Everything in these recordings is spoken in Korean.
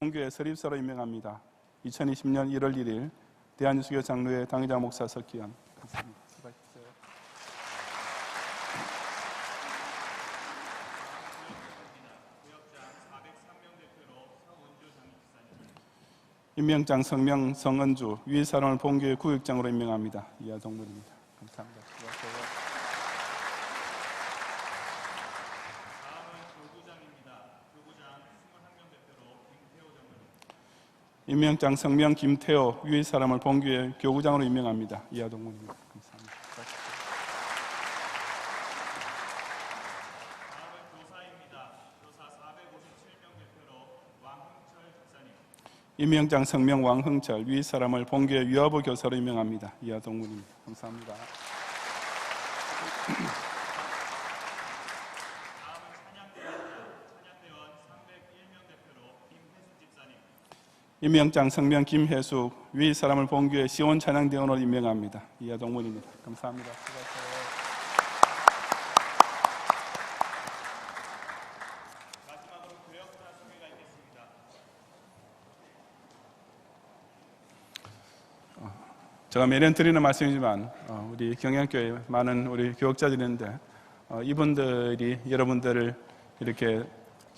본교회 설립사로 임명합니다. 2020년 1월 1일 대한유수교 장로회 당의자 목사 석기현 감사합니다. 임명장 성명 성은주 위사람을 본교회 구역장으로 임명합니다. 이하 동문입니다. 감사합니다. 수고하세요. 임명장 성명 김태호 위의 사람을 본교회 교구장으로 임명합니다. 이하동문입니다. 임명장 성명 왕흥철 위의 사람을 본교회 유아부 교사로 임명합니다. 이하동문입니다. 감사합니다. 임명장 성명 김혜숙 위의 사람을 본교회 시원 찬양대원으로 임명합니다. 이하동문입니다. 감사합니다. 수고하세요. 어, 제가 매년 드리는 말씀이지만 어, 우리 경양교회 많은 우리 교역자들이 있는데 어, 이분들이 여러분들을 이렇게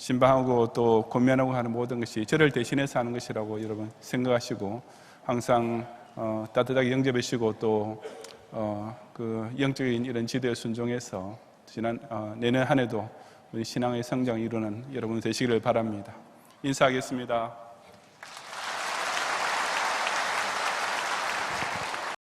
신방하고 또 권면하고 하는 모든 것이 저를 대신해서 하는 것이라고 여러분 생각하시고 항상 어, 따뜻하게 영접해 주시고 또 어, 그 영적인 이런 지도에 순종해서 지난 어, 내년 한 해도 우리 신앙의 성장을 이루는 여러분 되시기를 바랍니다. 인사하겠습니다.